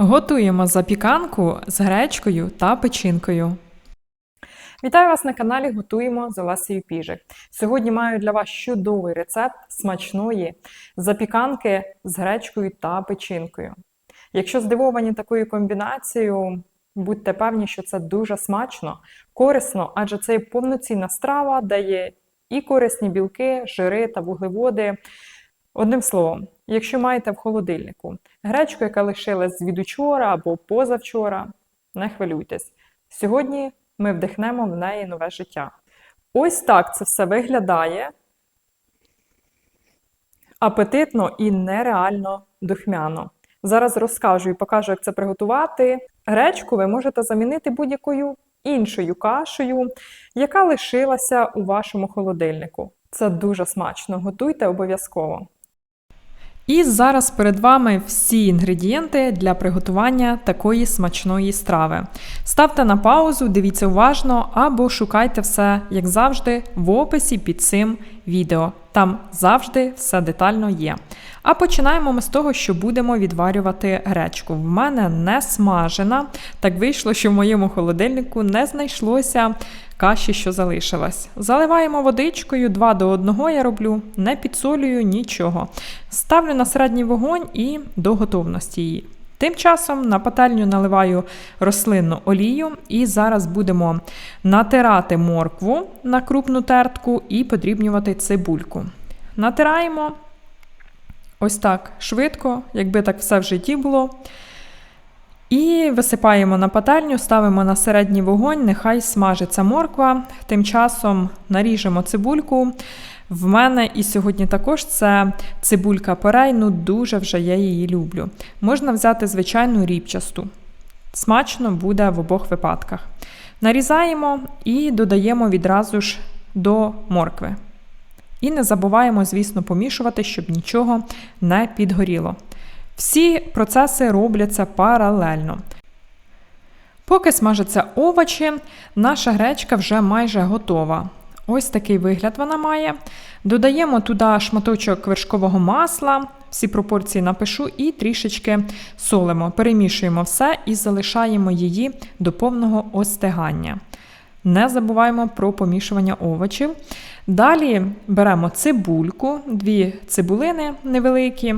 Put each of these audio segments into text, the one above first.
Готуємо запіканку з гречкою та печінкою. Вітаю вас на каналі Готуємо з Олесею Піжик. Сьогодні маю для вас чудовий рецепт смачної запіканки з гречкою та печінкою. Якщо здивовані такою комбінацією, будьте певні, що це дуже смачно, корисно, адже це є повноцінна страва, де є і корисні білки, жири та вуглеводи. Одним словом, якщо маєте в холодильнику гречку, яка лишилась від учора або позавчора, не хвилюйтесь. Сьогодні ми вдихнемо в неї нове життя. Ось так це все виглядає апетитно і нереально духмяно. Зараз розкажу і покажу, як це приготувати. Гречку ви можете замінити будь-якою іншою кашею, яка лишилася у вашому холодильнику. Це дуже смачно. Готуйте обов'язково. І зараз перед вами всі інгредієнти для приготування такої смачної страви. Ставте на паузу, дивіться уважно або шукайте все, як завжди, в описі під цим. Там завжди все детально є. А починаємо ми з того, що будемо відварювати гречку. В мене не смажена. Так вийшло, що в моєму холодильнику не знайшлося каші, що залишилась. Заливаємо водичкою 2 до 1 я роблю, не підсолюю нічого. Ставлю на середній вогонь і до готовності її. Тим часом на пательню наливаю рослинну олію, і зараз будемо натирати моркву на крупну тертку і подрібнювати цибульку. Натираємо ось так швидко, якби так все в житті було. І висипаємо на пательню, ставимо на середній вогонь, нехай смажиться морква. Тим часом наріжемо цибульку. В мене і сьогодні також це цибулька порей, ну дуже вже я її люблю. Можна взяти звичайну ріпчасту. Смачно буде в обох випадках. Нарізаємо і додаємо відразу ж до моркви. І не забуваємо, звісно, помішувати, щоб нічого не підгоріло. Всі процеси робляться паралельно. Поки смажаться овочі, наша гречка вже майже готова. Ось такий вигляд вона має. Додаємо туди шматочок вершкового масла, всі пропорції напишу, і трішечки солимо. Перемішуємо все і залишаємо її до повного остигання. Не забуваємо про помішування овочів. Далі беремо цибульку, дві цибулини невеликі.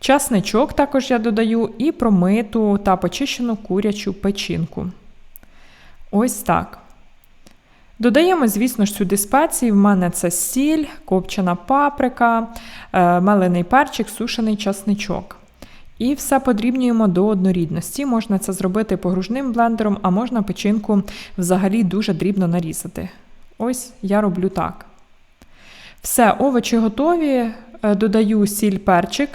Часничок також я додаю і промиту та почищену курячу печінку. Ось так. Додаємо, звісно ж, сюди спеції. В мене це сіль, копчена паприка, е, мелений перчик, сушений часничок. І все подрібнюємо до однорідності. Можна це зробити погружним блендером, а можна печінку взагалі дуже дрібно нарізати. Ось я роблю так. Все, овочі готові. Е, додаю сіль перчик.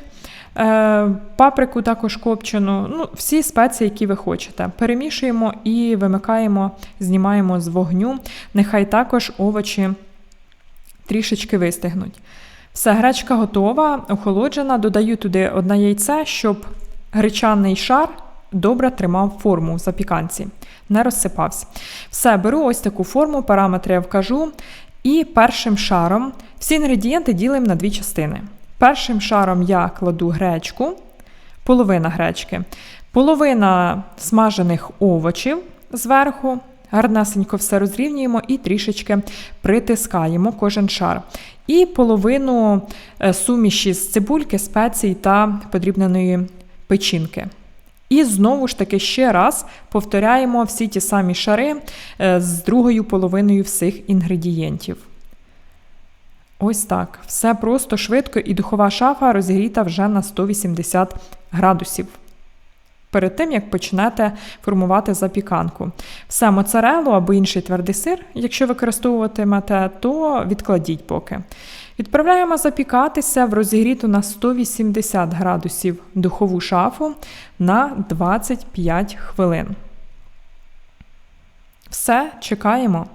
Е, паприку також копчену, ну, всі спеції, які ви хочете. Перемішуємо і вимикаємо, знімаємо з вогню. Нехай також овочі трішечки вистигнуть. Все, гречка готова, охолоджена. Додаю туди одне яйце, щоб гречаний шар добре тримав форму в запіканці, не розсипався. Все, беру ось таку форму, параметри я вкажу. І першим шаром всі інгредієнти ділимо на дві частини. Першим шаром я кладу гречку, половина гречки, половина смажених овочів зверху. Гарнесенько все розрівнюємо і трішечки притискаємо кожен шар. І половину е, суміші з цибульки, спецій та подрібненої печінки. І знову ж таки ще раз повторяємо всі ті самі шари е, з другою половиною всіх інгредієнтів. Ось так. Все просто швидко і духова шафа розігріта вже на 180 градусів. Перед тим, як почнете формувати запіканку. Все моцарелу або інший твердий сир, якщо використовуватимете, то відкладіть поки. Відправляємо запікатися в розігріту на 180 градусів духову шафу на 25 хвилин. Все, чекаємо.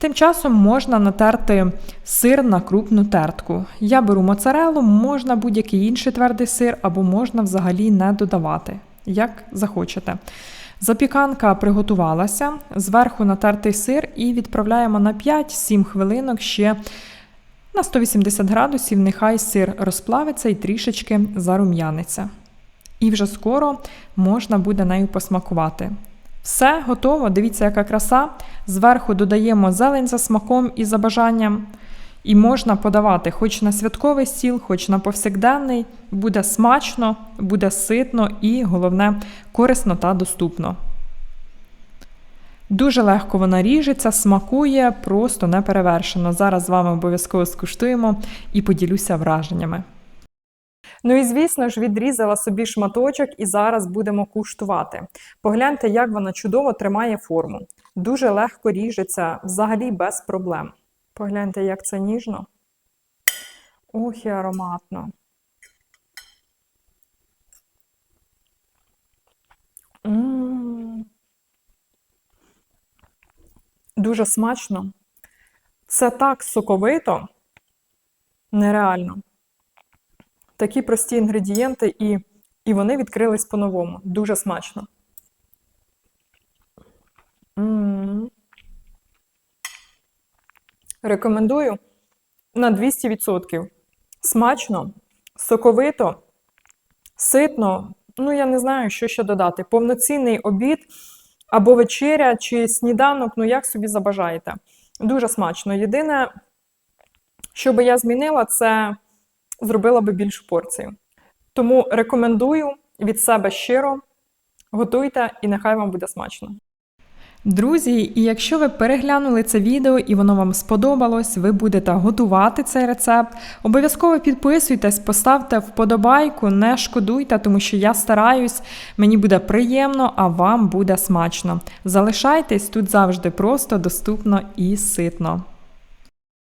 Тим часом можна натерти сир на крупну тертку. Я беру моцарелу, можна будь-який інший твердий сир, або можна взагалі не додавати, як захочете. Запіканка приготувалася, зверху натертий сир і відправляємо на 5-7 хвилинок ще На 180 градусів нехай сир розплавиться і трішечки зарум'яниться. І вже скоро можна буде нею посмакувати. Все готово, дивіться, яка краса. Зверху додаємо зелень за смаком і за бажанням. І можна подавати хоч на святковий стіл, хоч на повсякденний. Буде смачно, буде ситно і, головне, корисно та доступно. Дуже легко вона ріжеться, смакує, просто неперевершено. Зараз з вами обов'язково скуштуємо і поділюся враженнями. Ну і звісно ж, відрізала собі шматочок і зараз будемо куштувати. Погляньте, як вона чудово тримає форму. Дуже легко ріжеться, взагалі без проблем. Погляньте, як це ніжно. Ох, і ароматно. М. Дуже смачно. Це так соковито, нереально. Такі прості інгредієнти, і, і вони відкрились по-новому. Дуже смачно. М. Рекомендую на 200%. Смачно, соковито, ситно. Ну, я не знаю, що ще додати. Повноцінний обід або вечеря, чи сніданок, ну як собі забажаєте. Дуже смачно. Єдине, що би я змінила, це зробила би більшу порцію. Тому рекомендую від себе щиро, готуйте і нехай вам буде смачно. Друзі, і якщо ви переглянули це відео і воно вам сподобалось, ви будете готувати цей рецепт. Обов'язково підписуйтесь, поставте вподобайку, не шкодуйте, тому що я стараюсь, мені буде приємно, а вам буде смачно. Залишайтесь тут завжди просто, доступно і ситно.